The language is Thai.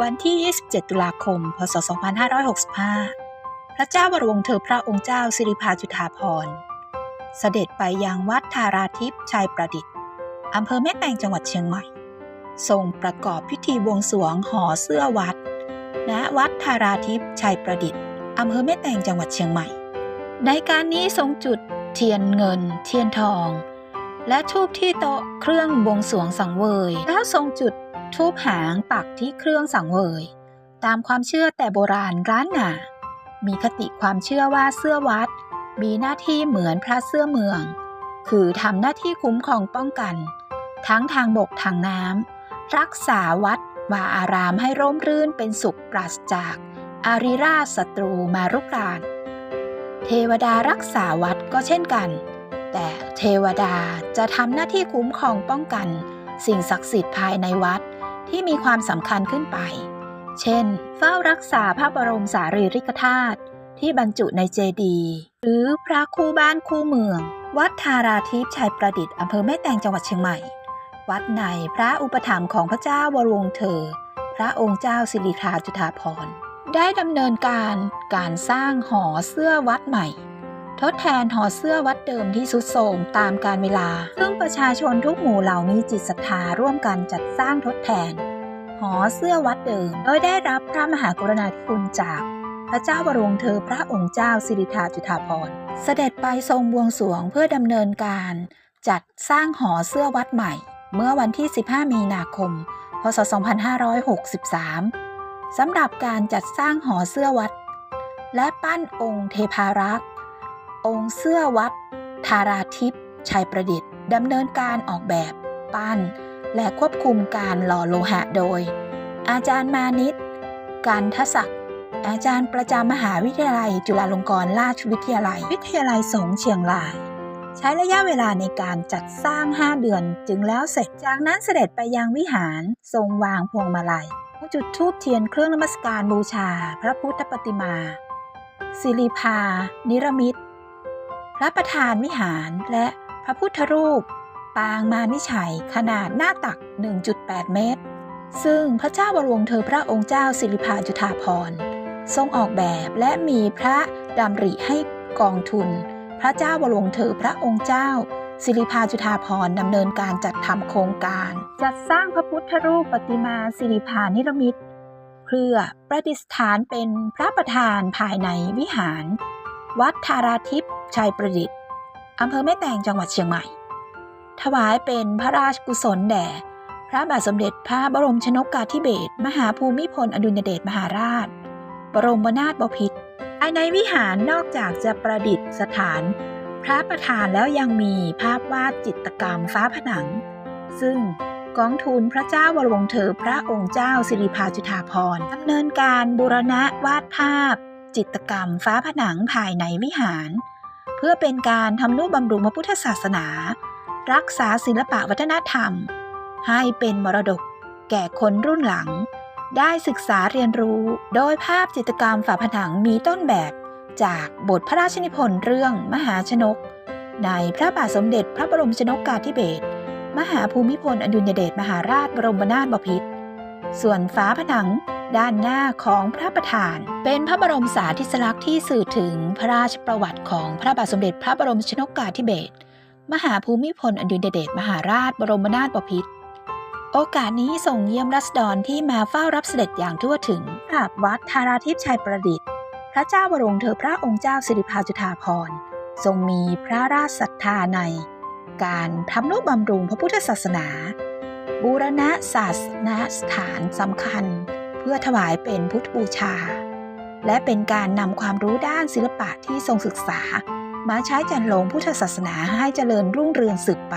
วันที่ 27 ตุลาคม พศ 2565 พระเจ้าวรวงศ์เธอพระองค์เจ้าสิริพาจุฑาภรณ์เสด็จไปยังวัดธาราทิพย์ชัยประดิษฐ์ อำเภอแม่แตงจังหวัดเชียงใหม่ ทรงประกอบพิธีบวงสรวงหอเสื้อวัด ณ วัดธาราทิพย์ชัยประดิษฐ์ อำเภอแม่แตงจังหวัดเชียงใหม่ ในการนี้ทรงจุดเทียนเงิน เทียนทอง และทูบที่โต๊ะเครื่องบวงสวงสังเวย แล้วทรงจุดทูบหางปักที่เครื่องสังเวย ตามความเชื่อแต่โบราณร้านหนา มีคติความเชื่อว่าเสื้อวัด มีหน้าที่เหมือนพระเสื้อเมือง คือทำหน้าที่คุ้มครองป้องกัน ทั้งทางบกทางน้ำรักษาวัดวาอารามให้ร่มรื่นเป็นสุขปราศจากอาริราชศัตรูมารุกราน เทวดารักษาวัดก็เช่นกัน แต่เทวดาจะทำหน้าที่คุ้มครองป้องกัน สิ่งศักดิ์สิทธิ์ภายในวัดที่มีความสำคัญขึ้นไป เช่น เฝ้ารักษาพระบรมสารีริกธาตุที่บรรจุในเจดีย์หรือพระคู่บ้านคู่เมือง วัดธาราทิพย์ชัยประดิษฐ์อำเภอแม่แตงจังหวัดเชียงใหม่ วัดในพระอุปถัมภ์ของพระเจ้าวรวงเธอ พระองค์เจ้าสิริธาจุฑาภรณ์ได้ดำเนินการการสร้างหอเสื้อวัดใหม่ ทดแทนหอเสื้อวัดเดิมที่สุดโทรมตามกาลเวลา ซึ่งประชาชนทุกหมู่เหล่ามีจิตศรัทธาร่วมกันจัดสร้างทดแทน หอเสื้อวัดเดิมโดยได้รับพระมหากรุณาธิคุณจาก พระเจ้าวรวงเธอพระองค์เจ้าสิริธาจุฑาภรณ์ เสด็จไปทรงบวงสรวงเพื่อดำเนินการ จัดสร้างหอเสื้อวัดใหม่ เมื่อวันที่ 15 มีนาคม พศ 2563สำหรับการจัดสร้างหอเสื้อวัด และปั้นองค์เทพารักษ์ องค์เสื้อวัด ธาราทิพย์ชัยประดิษฐ์ดำเนินการออกแบบ ปั้น และควบคุมการหล่อโลหะโดย อาจารย์มานิตการทศักดิ์อาจารย์ประจำมหาวิทยาลัย จุฬาลงกรณราชวิทยาลัย วิทยาลัยสงเชียงราย ใช้ระยะเวลาในการจัดสร้าง 5 เดือนจึงแล้วเสร็จ จากนั้นเสด็จไปยังวิหารทรงวางพวงมาลัย จุดธูปเทียนเครื่องนมัสการบูชา พระพุทธปฏิมาศิริพา นิรมิตพ ระประธานวิหารและพระพุทธรูป ปางมารวิชัยขนาดหน้าตัก 1.8 เมตร ซึ่งพระเจ้าวรวงเธอพระองค์เจ้าสิริพาจุฑาภรณ์ ทรงออกแบบและมีพระดำริให้กองทุน พระเจ้าวรวงเธอพระองค์เจ้า สิริพาจุฑาภรณ์ดำเนินการจัดทำโครงการ จัดสร้างพระพุทธรูปปฏิมาสิริพานิรมิตเพื่อประดิษฐานเป็นพระประธานภายในวิหาร วัดธาราทิพย์ชัยประดิษฐ์อำเภอแม่แตงจังหวัดเชียงใหม่ ถวายเป็นพระราชกุศลแด่ พระบาทสมเด็จพระบรมชนกกาธิเบศรมหาภูมิพลอดุลยเดชมหาราช บรมนาถบพิตรภายในวิหารนอกจากจะประดิษฐาน พระประธานแล้วยังมีภาพวาดจิตรกรรมฟ้าผนัง ซึ่งกองทุนพระเจ้าวรวงเธอพระองค์เจ้าสิริพาจุฑาภรณ์ดำเนินการบูรณะวาดภาพ จิตกรรมฟ้าผนังภายในวิหาร เพื่อเป็นการทำนุบำรุงพระพุทธศาสนา รักษาศิลปะวัฒนธรรม ให้เป็นมรดกแก่คนรุ่นหลัง ได้ศึกษาเรียนรู้ โดยภาพจิตรกรรมฝาผนังมีต้นแบบจากบทพระราชนิพนธ์เรื่องมหาชนก ในพระบาทสมเด็จพระบรมชนกกาธิเบศรมหาภูมิพลอดุลยเดชมหาราชบรมนาถบพิตรส่วนฝาผนัง ด้านหน้าของพระประธาน เป็นพระบรมสาธิสลักษณ์ที่สื่อถึงพระราชประวัติของพระบาทสมเด็จพระบรมชนกกาธิเบศรมหาภูมิพลอดุลยเดชมหาราชบรมนาถบพิตรโอกาสนี้ส่งเยี่ยมรัษฎรที่มาเฝ้ารับเสด็จอย่างทั่วถึงกราบวัดธาราทิพย์ชัยประดิษฐ์ พระเจ้าวรวงเธอพระองค์เจ้าสิริพาจุฑาภรณ์ ทรงมีพระราชศรัทธาใน การทำนุบำรุงพระพุทธศาสนา บูรณะศาสนสถานสำคัญ เพื่อถวายเป็นพุทธบูชา และเป็นการนำความรู้ด้านศิลปะที่ทรงศึกษา มาใช้จันลงพุทธศาสนาให้เจริญรุ่งเรืองสืบไป